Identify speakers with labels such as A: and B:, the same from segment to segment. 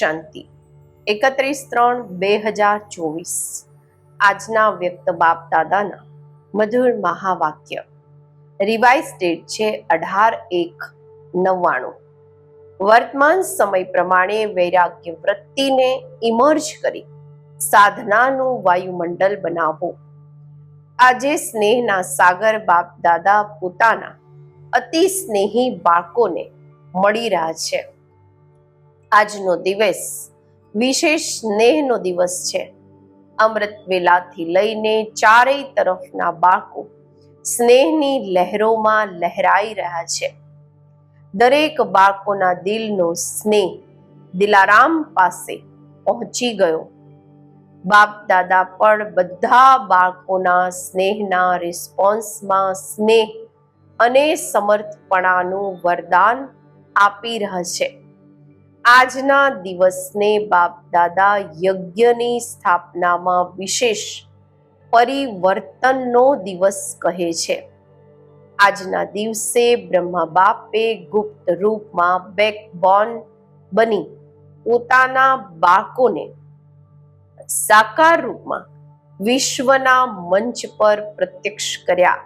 A: શાંતિ. એકત્રીસ ત્રણ બે હજાર ચોવીસ. આજના વ્યક્ત બાપ દાદાના મધુર મહાવાક્ય. રિવાઇઝ ડેટ છે અઢાર એક નવ્વાણું. વર્તમાન સમય પ્રમાણે વૈરાગ્ય વૃત્તિને ઇમર્જ કરી સાધનાનું વાયુમંડળ બનાવવું આજે સ્નેહના સાગર બાપ દાદા પોતાના અતિ સ્નેહી બાળકોને મળી રહ્યા છે. આજનો દિવસ વિશેષ સ્નેહનો દિવસ છે. અમૃત વેલાથી લઈને ચારેય તરફના બાળકો સ્નેહની લહેરોમાં લહેરાઈ રહ્યા છે. દરેક બાળકોના દિલનો સ્નેહ દિલારામ પાસે પહોંચી ગયો. બાપ દાદા પણ બધા બાળકોના સ્નેહના રિસ્પોન્સમાં સ્નેહ અને સમર્થપણાનું વરદાન આપી રહ્યા છે. આજના દિવસને બાપ દાદા યજ્ઞની સ્થાપનામાં વિશેષ પરિવર્તનનો દિવસ કહે છે. આજના દિવસે બ્રહ્મા બાપે ગુપ્ત રૂપમાં બેકબોન બની પોતાના બાળકોને સાકાર રૂપમાં વિશ્વના મંચ પર પ્રત્યક્ષ કર્યા.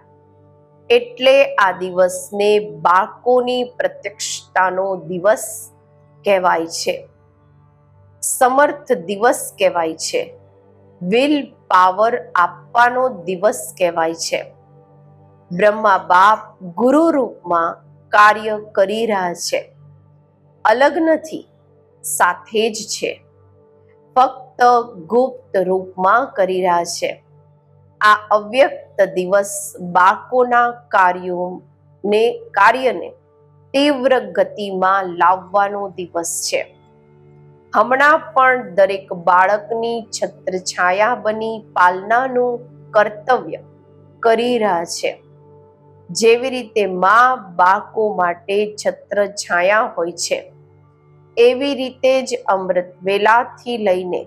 A: એટલે આ દિવસને બાળકોની પ્રત્યક્ષતાનો દિવસ કહેવાય છે. સમર્થ દિવસ કહેવાય છે. વિલ પાવર આપવાનો દિવસ કહેવાય છે. બ્રહ્મા બાપ ગુરુ રૂપમાં કાર્ય કરી રહ્યા છે. અલગ નથી, સાથે જ છે. ફક્ત ગુપ્ત રૂપમાં કરી રહ્યા છે. આ અવ્યક્ત દિવસ બાકોના કાર્યોને કાર્યને તીવ્ર ગતિમાં લાવવાનો દિવસ છે. હમણાં પણ દરેક બાળકની છત્રછાયા બની પાલનાનું કર્તવ્ય કરી રહ્યા છે. જેવી રીતે મા બાળકો માટે છત્રછાયા હોય છે. એવી રીતે જ અમૃત વેલાથી લઈને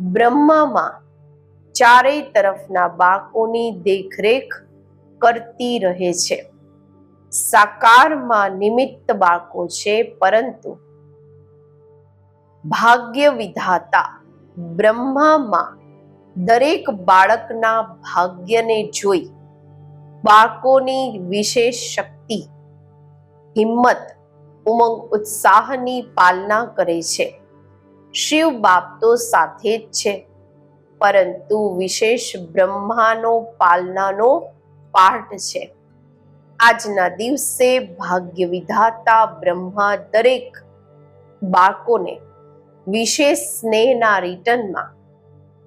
A: બ્રહ્મામાં ચારેય તરફના બાળકોની દેખરેખ કરતી રહે છે. સાકારમાં નિમિત્ત બાળકો છે, પરંતુ ભાગ્ય વિધાતા બ્રહ્મામાં દરેક બાળકના ભાગ્યને જોઈ બાળકોની વિશેષ શક્તિ, હિંમત, ઉમંગ, ઉત્સાહની પાલના કરે છે. શિવ બાપ તો સાથે જ છે, પરંતુ વિશેષ બ્રહ્માનો પાલનાનો પાઠ છે. આજના દિવસે ભાગ્ય વિધાતા બ્રહ્મા દરેક બાળકોને વિશેષ સ્નેહના રિટર્નમાં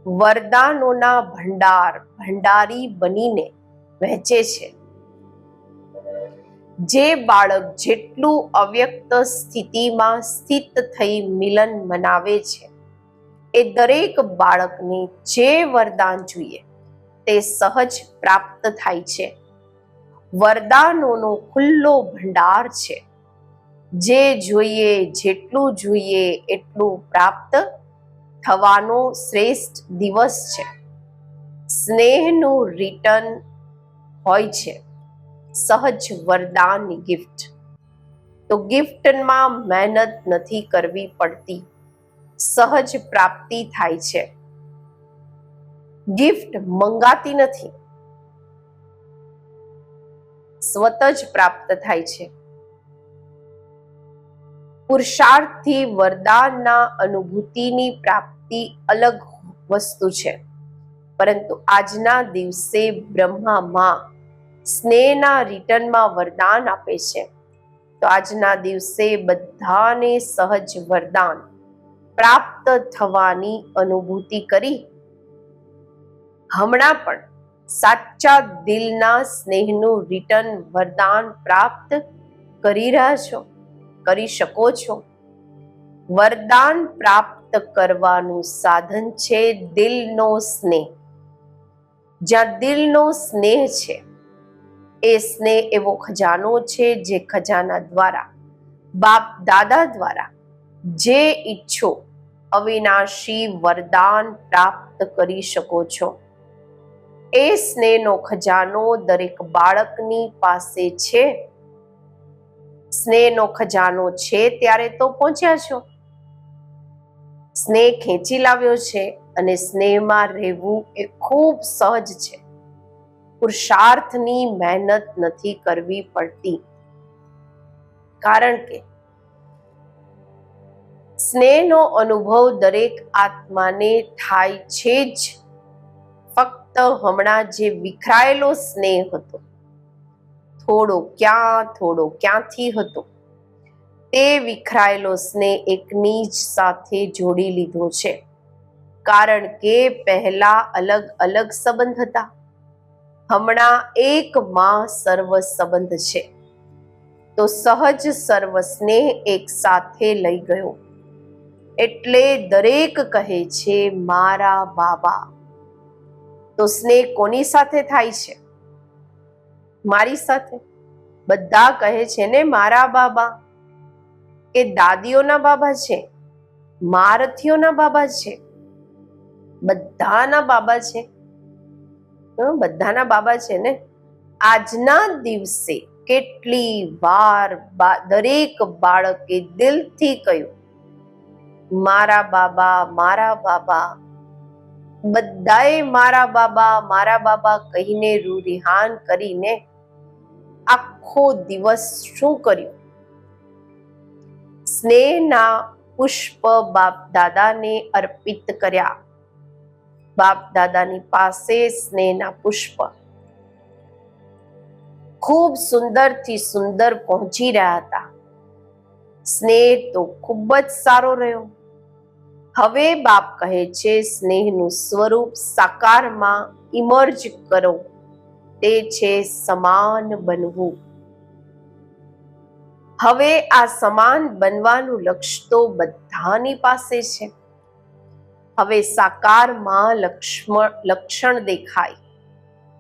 A: વરદાનોના ભંડાર, ભંડારી બનીને વહેંચે છે. જે બાળક જેટલું અવ્યક્ત સ્થિતિમાં સ્થિત થઈ મિલન મનાવે છે, એ દરેક બાળકને જે વરદાન જોઈએ, તે સહજ પ્રાપ્ત થાય છે. વરદાનોનો ખુલ્લો ભંડાર છે. જે જોઈએ જેટલું જોઈએ એટલું પ્રાપ્ત થવાનો શ્રેષ્ઠ દિવસ છે. સ્નેહનું રિટર્ન હોય છે. સહજ વરદાનની ગિફ્ટ તો ગિફ્ટમાં મહેનત નથી કરવી પડતી. સહજ પ્રાપ્તિ થાય છે. ગિફ્ટ મંગાતી નથી. સ્વત જ પ્રાપ્ત થાય છે. પુરુષાર્થથી વરદાનના અનુભૂતિની પ્રાપ્તિ અલગ વસ્તુ છે. પરંતુ આજના દિવસે બ્રહ્મામાં સ્નેહના રિટર્નમાં વરદાન આપે છે. તો આજના દિવસે બધાને સહજ વરદાન પ્રાપ્ત થવાની અનુભૂતિ કરી. હમણાં પણ સાચા દિલના સ્નેહનું રિટર્ન વરદાન પ્રાપ્ત કરી રહ્યા છો, કરી શકો છો. વરદાન પ્રાપ્ત કરવાનું સાધન છે દિલનો સ્નેહ. જ્યાં દિલનો સ્નેહ છે, એ સ્નેહ એવો ખજાનો છે જે ખજાના દ્વારા, બાપ દાદા દ્વારા, જે ઈચ્છો, અવિનાશી વરદાન પ્રાપ્ત કરી શકો છો. એ સ્નેહનો ખજાનો દરેક બાળકની પાસે છે. સ્નેહનો ખજાનો છે ત્યારે તો પહોંચ્યા છો. સ્નેહ ખેંચી લાવ્યો છે અને સ્નેહમાં રહેવું એ ખૂબ સહજ છે. પુરુષાર્થની મહેનત નથી કરવી પડતી. કારણ કે સ્નેહનો અનુભવ દરેક આત્માને થાય છે જ. ફક્ત હમણાં જે વિખરાયેલો સ્નેહ હતો, થોડો ક્યાં, થોડો ક્યાંથી હતો, તે વિખરાયેલો સ્નેહ એકની જ સાથે જોડી લીધો છે. કારણ કે પહેલા અલગ અલગ સંબંધ હતા. હમણાં એક માં સર્વ સંબંધ છે. તો સહજ સર્વ સ્નેહ એક સાથે લઈ ગયો. એટલે દરેક કહે છે, મારા બાબા. તો સ્નેહ કોની સાથે થાય છે? મારી સાથે? બધા કહે છે ને મારા બાબા કે દાદીઓના બાબા છે, મારથીઓના બાબા છે, બધાના બાબા છે. બધાના બાબા છે ને? આજના દિવસે કેટલી વાર દરેક બાળકે દિલથી કહ્યું, મારા બાબા મારા બાબા બધાએ મારા બાબા મારા બાબા કહીને રૂરિહાન કરીને આખો દિવસ શું કર્યું? સ્નેહના પુષ્પ બાપ દાદાને અર્પિત કર્યા. બાપ દાદાની પાસે સ્નેહના પુષ્પ ખૂબ સુંદરથી સુંદર પહોંચી રહ્યા હતા. સ્નેહ તો ખૂબ જ સારો રહ્યો. હવે બાપ કહે છે, સ્નેહનું સ્વરૂપ સાકારમાં ઇમર્જ કરો. તે છે સમાન બનવું. હવે આ સમાન બનવાનું લક્ષ્ય તો બધાની પાસે છે. હવે સાકારમાં લક્ષ્મણ લક્ષણ દેખાય.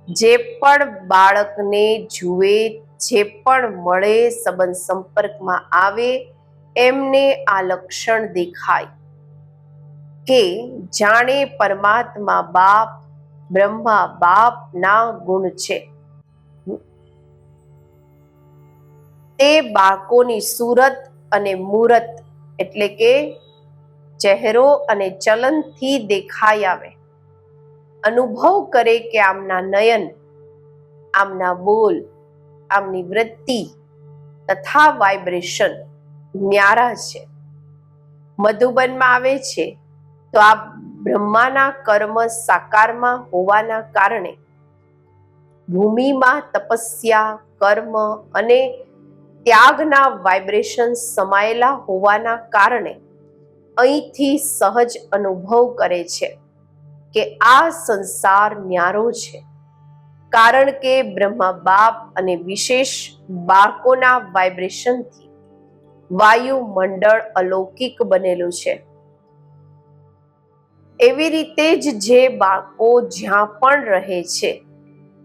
A: જે પણ બાળકને જુએ, જે પણ મળે, સંબંધ સંપર્કમાં આવે, એમને આ લક્ષણ દેખાય. કે જાણે પરમાત્મા બાપ, બ્રહ્મા બાપ ના ગુણ છે. તે બાળકોની સુરત અને મૂરત એટલે કે ચહેરો અને ચલનથી દેખાઈ આવે. અનુભવ કરે કે આમના નયન, આમના બોલ, આમની વૃત્તિ તથા વાઇબ્રેશન ન્યારા છે. મધુબનમાં આવે છે તો આ બ્રહ્માના કર્મ સાકારમાં હોવાના કારણે ભૂમિમાં તપસ્યા, કર્મ અને ત્યાગના વાઇબ્રેશન સમાયેલા હોવાના કારણે અહીંથી સહજ અનુભવ કરે છે કે આ સંસાર ન્યારો છે. કારણ કે બ્રહ્મા બાપ અને વિશેષ બાળકોના વાઇબ્રેશનથી વાયુમંડળ અલૌકિક બનેલું છે. એવી રીતે જ જે બાળકો જ્યાં પણ રહે છે,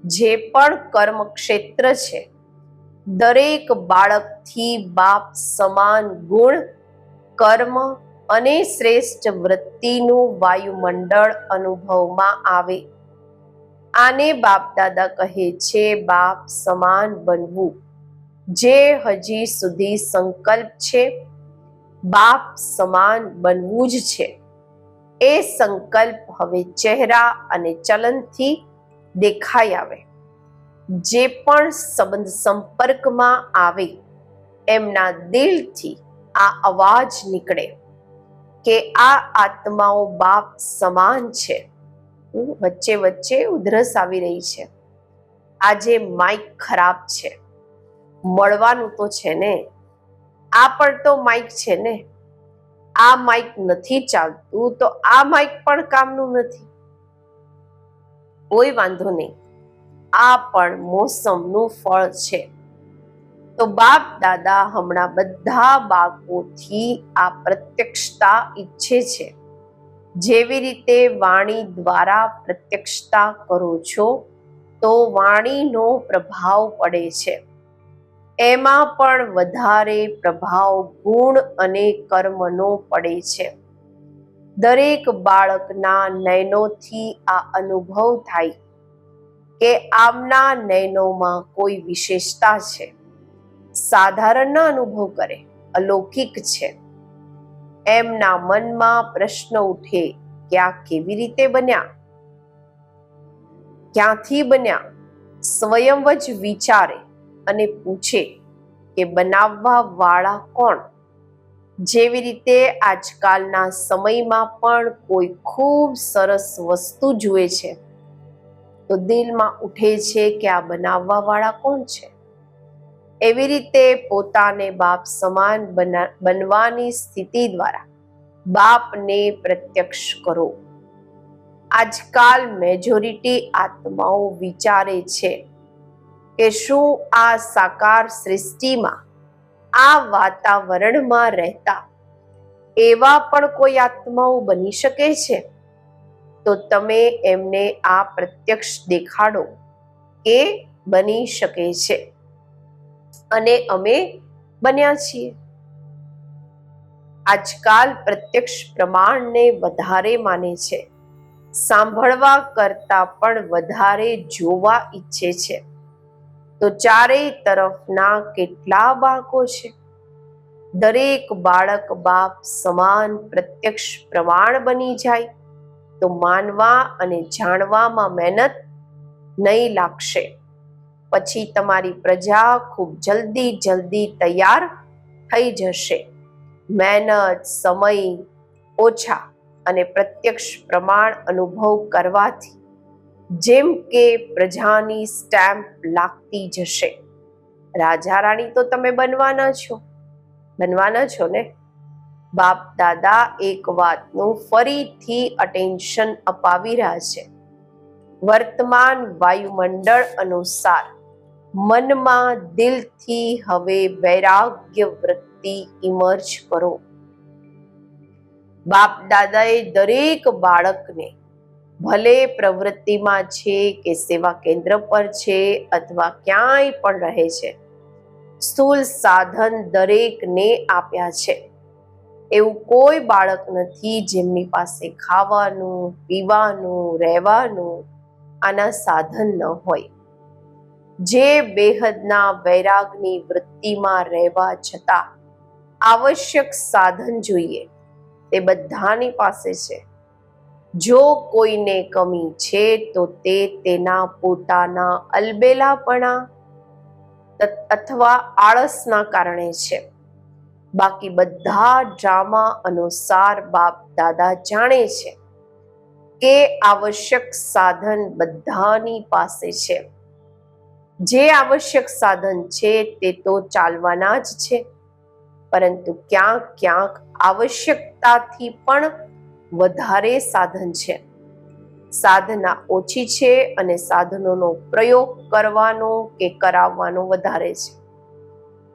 A: જે પણ કર્મ ક્ષેત્ર છે, દરેક બાળકથી બાપ સમાન ગુણ, કર્મ અને શ્રેષ્ઠ વૃત્તિનું વાયુમંડળ અનુભવમાં આવે. આને બાપ દાદા કહે છે બાપ સમાન બનવું. જે હજી સુધી સંકલ્પ છે, બાપ સમાન બનવું જ છે. એ સંકલ્પ હવે ચહેરા અને ચલનથી દેખાઈ આવે. જે પણ સંબંધ સંપર્કમાં આવે, એમના દિલથી આ અવાજ નીકળે કે આ આત્માઓ બાપ સમાન છે. વચ્ચે વચ્ચે ઉધરસ આવી રહી છે. આજે માઇક ખરાબ છે. મળવાનું તો છે ને? આ પણ તો માઇક છે ને? આ માઇક નથી ચાલતું, તો આ માઇક પણ કામનું નથી. કોઈ વાંધો નહીં. આ પણ મોસમનું ફળ છે. તો બાપ, દાદા હમણાં બધા બાળકોથી આ પ્રત્યક્ષતા ઈચ્છે છે. જેવી રીતે વાણી દ્વારા પ્રત્યક્ષતા કરો છો, તો વાણીનો પ્રભાવ પડે છે. એમાં પણ વધારે પ્રભાવ, ગુણ અને કર્મનો પડે છે. દરેક બાળકના નયનોથી આ અનુભવ થાય કે આમના નયનોમાં કોઈ વિશેષતા છે. સાધારણ અનુભવ કરે, અલૌકિક છે. એમના મનમાં પ્રશ્ન ઉઠે કે આ કેવી રીતે બન્યા? ક્યાંથી બન્યા? સ્વયં જ વિચારે અને પૂછે કે બનાવવા વાળા કોણ? જેવી રીતે આજકાલના સમયમાં પણ કોઈ ખૂબ સરસ વસ્તુ જુએ છે. તો દિલમાં ઉઠે છે કે આ બનાવવા વાળા કોણ છે? એવી રીતે પોતાને બાપ સમાન બના- બનવાની સ્થિતિ દ્વારા બાપને પ્રત્યક્ષ કરો. આજકાલ મેજોરિટી આત્માઓ વિચારે છે કે શું આ સાકાર સૃષ્ટિમાં આ વાતાવરણમાં રહેતા એવા પણ કોઈ આત્માઓ બની શકે છે? તો તમે એમને આ પ્રત્યક્ષ દેખાડો કે બની શકે છે. અને અમે બન્યા છીએ. આજકાલ પ્રત્યક્ષ પ્રમાણને વધારે માને છે. સાંભળવા કરતા પણ વધારે જોવા ઈચ્છે છે. તો ચારેય તરફના કેટલા બાળકો છે? દરેક બાળક બાપ સમાન પ્રત્યક્ષ પ્રમાણ બની જાય. તો માનવા અને જાણવામાં મહેનત નહીં લાગશે. પછી તમારી પ્રજા ખૂબ જલ્દી જલ્દી તૈયાર થઈ જશે. મહેનત, સમય ઓછા અને પ્રત્યક્ષ પ્રમાણ અનુભવ કરવાથી જેમ કે પ્રજાની સ્ટેમ્પ લાગતી જશે. રાજા રાણી તો તમે બનવાના છો. બનવાના છો ને? બાપ દાદા એક વાતનું ફરીથી અટેન્શન અપાવી રહ્યા છે. વર્તમાન વાયુમંડળ અનુસાર મનમાં દિલથી હવે વૈરાગ્ય વૃત્તિ ઇમર્જ કરો. બાપ દાદાએ દરેક બાળકને ભલે પ્રવૃત્તિમાં છે કે સેવા કેન્દ્ર પર છે અથવા ક્યાંય પણ રહે છે, સ્થૂલ સાધન દરેકને આપ્યા છે. એવું કોઈ બાળક નથી જેમની પાસે ખાવાનું, પીવાનું, રહેવાનું આના સાધન ન હોય. જે બેહદના વૈરાગની વૃત્તિમાં રહેવા છતાં આવશ્યક સાધન જોઈએ તે બધાની પાસે છે. જો કોઈને કમી છે, તો તે તેના પોતાના અલબેલાપણા અથવા આળસના કારણે છે. બાકી બધા ડ્રામા અનુસાર બાપ દાદા જાણે છે કે આવશ્યક સાધન બધાની પાસે છે. જે આવશ્યક સાધન છે, તે તો ચાલવાના જ છે. પરંતુ ક્યાંક ક્યાંક આવશ્યકતાથી પણ વધારે સાધન છે. સાધના ઓછી છે અને સાધનોનો પ્રયોગ કરવાનો કે કરાવવાનો વધારે છે.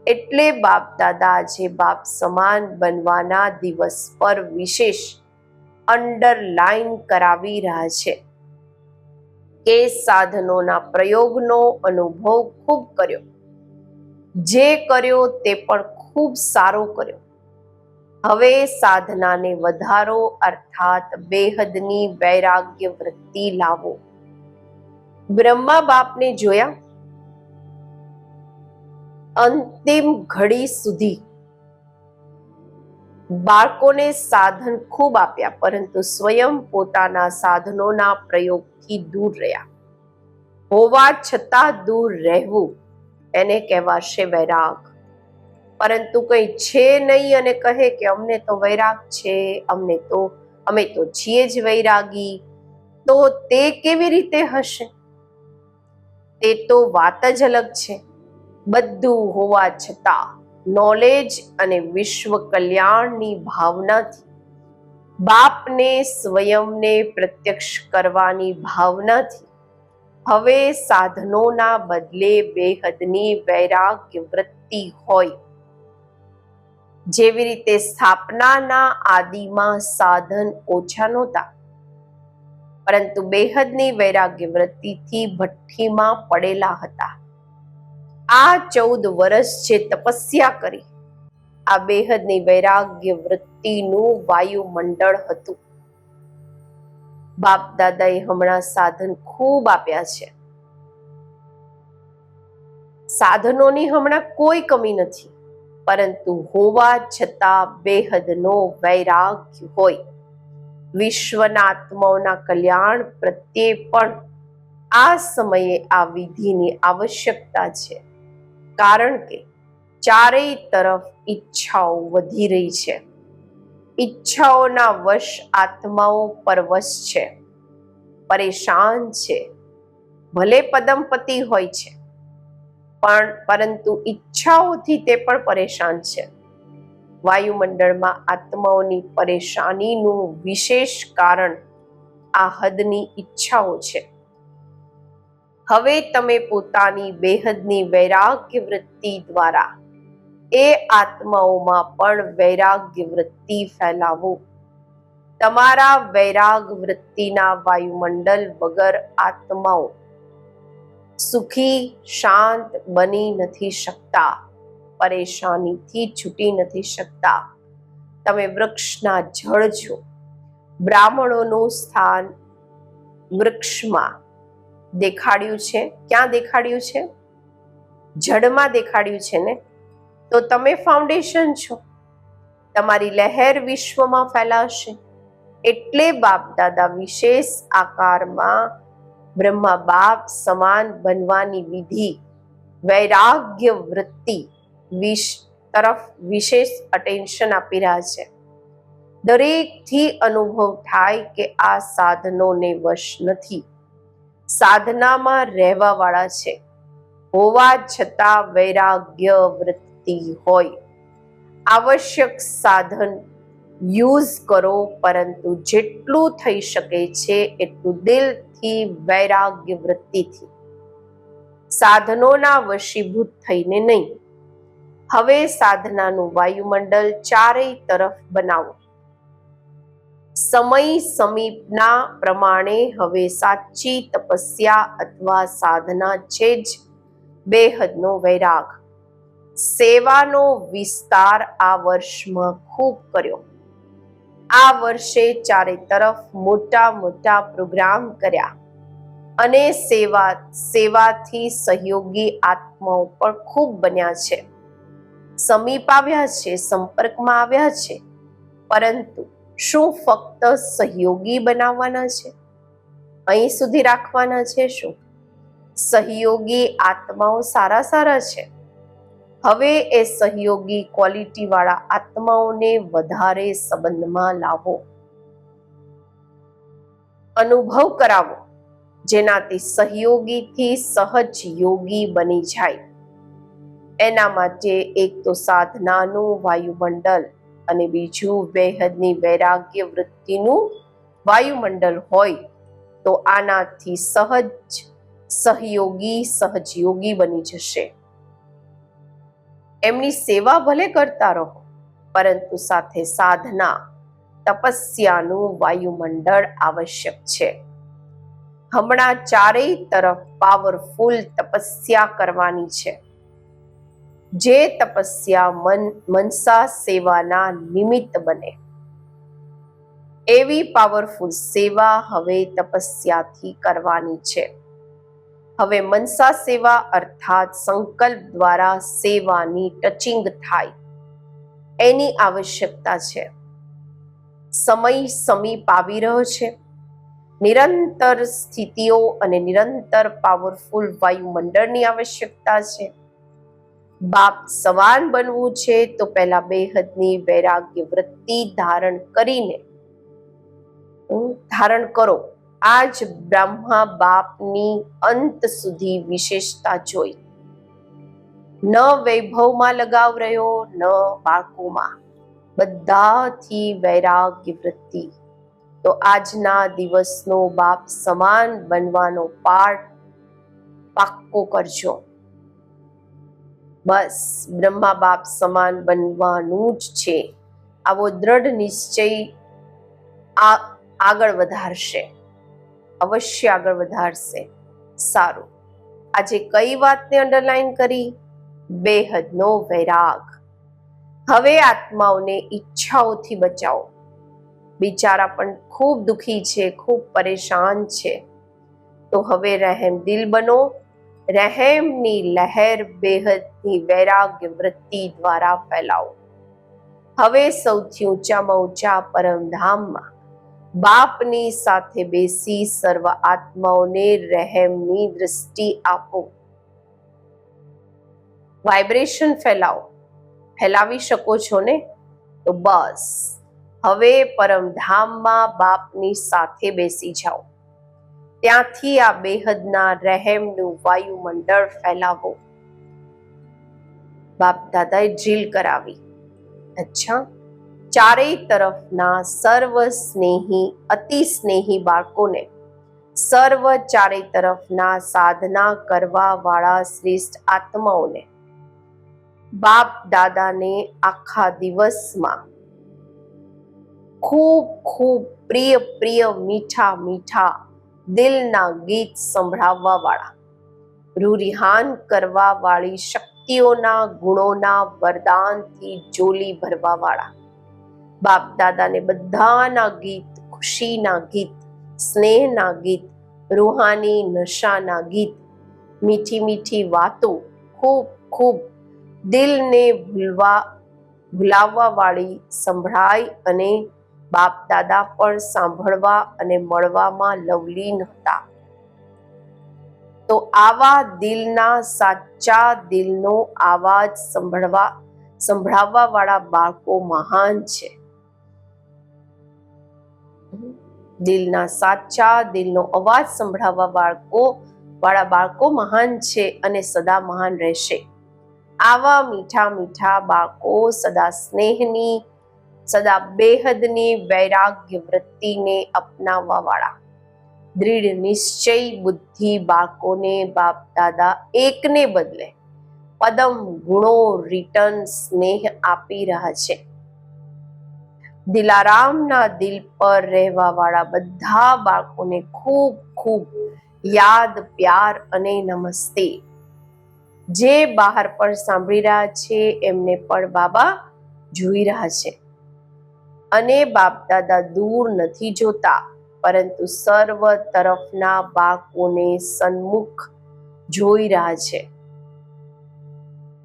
A: એટલે બાપ દાદા આજે બાપ સમાન બનવાના દિવસ પર વિશેષ અંડરલાઈન કરાવી રહ્યા છે. કે સાધનોના પ્રયોગનો અનુભવ ખૂબ કર્યો. જે કર્યો તે પણ ખૂબ સારો કર્યો. હવે સાધનાને વધારો અર્થાત બેહદની વૈરાગ્ય વૃત્તિ લાવો. બ્રહ્મા બાપને જોયા? અંતિમ ઘડી સુધી. બાળકોને સાધન ખૂબ આપ્યા, પરંતુ સ્વયં પોતાના સાધનોના પ્રયોગથી દૂર રહ્યા. હોવા છતાં દૂર રહેવું, એને કહેવાશે વૈરાગ. પરંતુ કંઈ છે નહીં અને કહે કે અમને તો વૈરાગ છે, અમને તો, અમે તો છીએ જ વૈરાગી. તો તે કેવી રીતે હશે? તે તો વાત જ અલગ છે. બધું હોવા છતાં નોલેજ અને વિશ્વ કલ્યાણની ભાવનાથી બાપને સ્વયંને પ્રત્યક્ષ કરવાની ભાવનાથી હવે સાધનોના બદલે બેહદની વૈરાગ્ય વૃત્તિ હોય. જેવી રીતે સ્થાપનાના આદિમાં સાધન ઓછા નહોતા. પરંતુ બેહદની વૈરાગ્ય વૃત્તિથી ભઠ્ઠીમાં પડેલા હતા. આ ચૌદ વર્ષ જે તપસ્યા કરી, આ બેહદની વૈરાગ્ય વૃત્તિનું વાયુમંડળ હતું. બાપ દાદાએ હમણાં સાધન ખૂબ આપ્યા છે. સાધનોની હમણાં કોઈ કમી નથી. પરંતુ હોવા છતાં બેહદનો વૈરાગ્ય હોય. વિશ્વના આત્માઓના કલ્યાણ પ્રત્યે પણ આ સમયે આ વિધિની આવશ્યકતા છે. કારણ કે ચારેય તરફ ઈચ્છાઓ વધી રહી છે. ઈચ્છાઓના વશ આત્માઓ પરવશ છે. પરેશાન છે. ભલે પદમપતિ હોય છે. પણ પરંતુ ઈચ્છાઓથી તે પણ પરેશાન છે. વાયુમંડળમાં આત્માઓની પરેશાનીનું વિશેષ કારણ આ હદની ઈચ્છાઓ છે. હવે તમે પોતાની બેહદની વૈરાગ્ય વૃત્તિ દ્વારા એ આત્માઓમાં પણ વૈરાગ્ય વૃત્તિ ફેલાવો. તમારા વૈરાગ વૃત્તિના વાયુમંડળ વગર આત્માઓ સુખી, શાંત બની નથી શકતા, પરેશાનીથી છૂટી નથી શકતા. તમે વૃક્ષના જળ છો. બ્રાહ્મણોનું સ્થાન વૃક્ષમાં દેખાડ્યું છે. ક્યાં દેખાડ્યું છે? જડમાં દેખાડ્યું છે ને? તો તમે ફાઉન્ડેશન છો. તમારી લહેર વિશ્વમાં ફેલાશે. એટલે બાપ દાદા વિશેષ આકારમાં બ્રહ્મા બાપ સમાન બનવાની વિધિ, વૈરાગ્ય વૃત્તિ વિશ, તરફ વિશેષ અટેન્શન આપી રહ્યા છે. દરેકથી અનુભવ થાય કે આ સાધનોને વશ નથી. સાધનામાં રહેવા વાળા છે. હોવા છતાં વૈરાગ્ય વૃત્તિ હોય. આવશ્યક સાધન યુઝ કરો, પરંતુ જેટલું થઈ શકે છે એટલું દિલથી વૈરાગ્ય વૃત્તિથી. સાધનોના વશીભૂત થઈને નહીં. હવે સાધનાનું વાયુમંડળ ચારેય તરફ બનાવો. સમય સમીપના પ્રમાણે હવે સાચી તપસ્યા અથવા સાધના છે જ બેહદનો વૈરાગ. સેવાનો વિસ્તાર આ વર્ષમાં ખૂબ કર્યો. આ વર્ષે ચારે તરફ મોટા મોટા પ્રોગ્રામ કર્યા. અને સેવા, સેવાથી સહયોગી આત્માઓ પણ ખૂબ બન્યા છે. સમીપ આવ્યા છે, સંપર્કમાં આવ્યા છે, પરંતુ શું ફક્ત સહયોગી બનાવવાના છે? અહીં સુધી રાખવાના છે શું? સહયોગી આત્માઓ સારા સારા છે. હવે એ સહયોગી ક્વોલિટી વાળા આત્માઓને વધારે સંબંધમાં લાવો. અનુભવ કરાવો, જેનાથી સહયોગીથી સહજ યોગી બની જાય. એના માટે એક તો સાધનાનું વાયુમંડળ અને બીજું બેહદની વૈરાગ્ય વૃત્તિનું વાયુમંડળ હોય, તો આનાથી સહજ સહયોગી સહજયોગી બની જશે. એમની સેવા ભલે કરતા રહો, પરંતુ સાથે સાધના, તપસ્યાનું વાયુમંડળ આવશ્યક છે. હમણાં ચારેય તરફ પાવરફુલ તપસ્યા કરવાની છે. જે તપસ્યા મન, મનસા સેવાના નિમિત્ત બને. એવી પાવરફુલ સેવા હવે તપસ્યાથી કરવાની છે. હવે મનસા સેવા અર્થાત સંકલ્પ દ્વારા સેવાની ટચિંગ થાય. એની આવશ્યકતા છે. સમય સમીપ આવી રહ્યો છે. નિરંતર સ્થિતિઓ અને નિરંતર પાવરફુલ વાયુમંડળની આવશ્યકતા છે. બાપ સવાન બનવું છે તો પહેલા બેહદની વૈરાગ્ય વૃત્તિ ધારણ કરીને, ધારણ કરો. આજ બ્રહ્મા બાપની અંત સુધી વિશેષતા જોઈ. ન વૈભવમાં લગાવ રહ્યો, ન બાળકોમાં. બધાથી વૈરાગ્ય વૃત્તિ. તો આજના દિવસનો બાપ સમાન બનવાનો પાઠ પાક્કો કરજો. બસ, બ્રહ્મા બાપ સમાન બનવાનું જ છે. આવો દ્રઢ નિશ્ચય આગળ વધારશે. અવશ્ય આગળ વધારશે. સારું. આજે કઈ વાતને અંડરલાઈન કરી? બેહદનો વૈરાગ. હવે આત્માઓને ઈચ્છાઓથી બચાવો. બિચારા પણ ખૂબ દુખી છે, ખૂબ પરેશાન છે. તો હવે રહેમ દિલ બનો. રહેમની લહેર બેહદની વૈરાગ્ય વૃત્તિ દ્વારા ફેલાવો. હવે સૌથી ઊંચામાં ઊંચા પરમધામમાં બાપની સાથે બેસી સર્વ આત્માઓને રહેમની દૃષ્ટિ આપો. વાઇબ્રેશન ફેલાવો. ફેલાવી શકો છો ને? તો બસ. હવે પરમધામમાં બાપની સાથે બેસી જાઓ. ત્યાંથી આ બેહદના રહેમનું વાયુમંડળ ફેલાવો. બાપ દાદાએ ડ્રીલ કરાવી. અચ્છા. ચારેય તરફના સર્વ સ્નેહી, અતિ સ્નેહી બાળકોને સર્વ ચારેય તરફના સાધના કરવા વાળા શ્રેષ્ઠ આત્માઓને, બાપ દાદાને આખા દિવસમાં ખૂબ ખૂબ પ્રિય પ્રિય મીઠા મીઠા દિલના ગીત સંભળાવવા વાળા રૂરિહાન કરવા વાળી શક્તિઓના, ગુણોના, વરદાનથી જોલી ભરવા વાળા બાપ દાદાને બધાના ગીત, ખુશીના ગીત, સ્નેહના ગીત, રૂહાની નશાના ગીત, મીઠી મીઠી વાતો ખૂબ ખૂબ દિલને ભૂલવા, ભૂલાવવા વાળી સંભળાય અને બાપ દાદા પણ સાંભળવા અને મળવામાં લવલીન હતા. તો આવા દિલના સાચા દિલનો અવાજ સંભળવા, સંભળાવવા વાળા બાળકો મહાન છે. દિલના સાચા, દિલનો અવાજ સંભળાવવા બાળકો, વાળા બાળકો મહાન છે અને સદા મહાન રહેશે. આવા મીઠા મીઠા બાળકો, સદા સ્નેહની, સદા બેહદની વૈરાગ્ય વૃત્તિને અપનાવવા વાળા. દૃઢ નિશ્ચય બુદ્ધિ બાળકોને, બાપ દાદા એકને બદલે, પદમ ગુણો રિટર્ન સ્નેહ આપી રહ્યા છે. દિલારામના દિલ પર રહેવા વાળા બધા બાળકોને ખૂબ ખૂબ યાદ, પ્યાર અને નમસ્તે. જે બહાર પણ સાંભળી રહ્યા છે, એમને પણ બાબા જોઈ રહ્યા છે. અને બાપ દાદા દૂર નથી જોતા, પરંતુ સર્વ તરફના બાળકોને સન્મુખ જોઈ રહ્યા છે.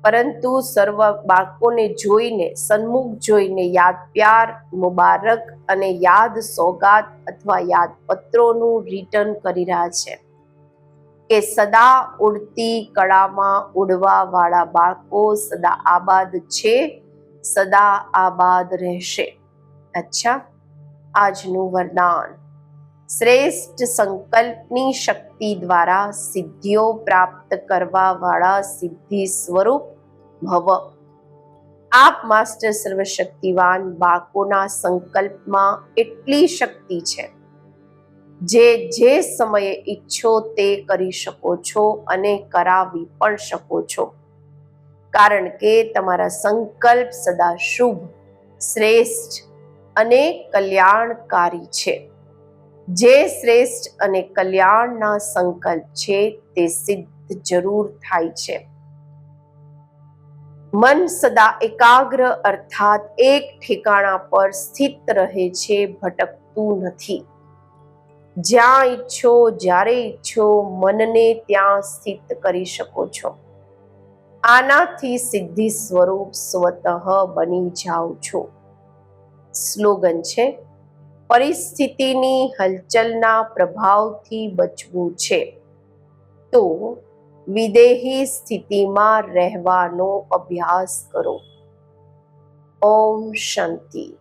A: પરંતુ સર્વ બાળકોને જોઈને, સન્મુખ જોઈને યાદ પ્યાર, મુબારક અને યાદ સોગાત અથવા યાદ પત્રોનું રિટર્ન કરી રહ્યા છે. કે સદા ઉડતી કળામાં ઉડવા વાળા બાળકો સદા આબાદ છે, સદા આબાદ રહેશે. અચ્છા, આજનું વરદાન. શ્રેષ્ઠ સંકલ્પની શક્તિ દ્વારા સિદ્ધિઓ પ્રાપ્ત કરવા વાળા સિદ્ધિ સ્વરૂપ ભવ. આપ માસ્ટર સર્વશક્તિવાન બાળકોના સંકલ્પમાં એટલી શક્તિ છે. જે જે સમયે ઈચ્છો તે કરી શકો છો અને કરાવી પણ શકો છો. કારણ કે તમારા સંકલ્પ સદા શુભ, શ્રેષ્ઠ અને કલ્યાણકારી છે. જે શ્રેષ્ઠ અને કલ્યાણના સંકલ્પ છે તે સિદ્ધ જરૂર થાય છે. મન સદા એકાગ્ર અર્થાત એક ઠેકાણા પર સ્થિત રહે છે, ભટકતું નથી. જ્યાં ઈચ્છો, જ્યારે ઈચ્છો, મનને ત્યાં સ્થિત કરી શકો છો. આનાથી સિદ્ધિ સ્વરૂપ સ્વતઃ બની જાઓ છો. સ્લોગન છે પરિસ્થિતિની હલચલના પ્રભાવથી બચવું છે. તો વિદેહી સ્થિતિમાં રહેવાનો અભ્યાસ કરો. ઓમ શાંતિ.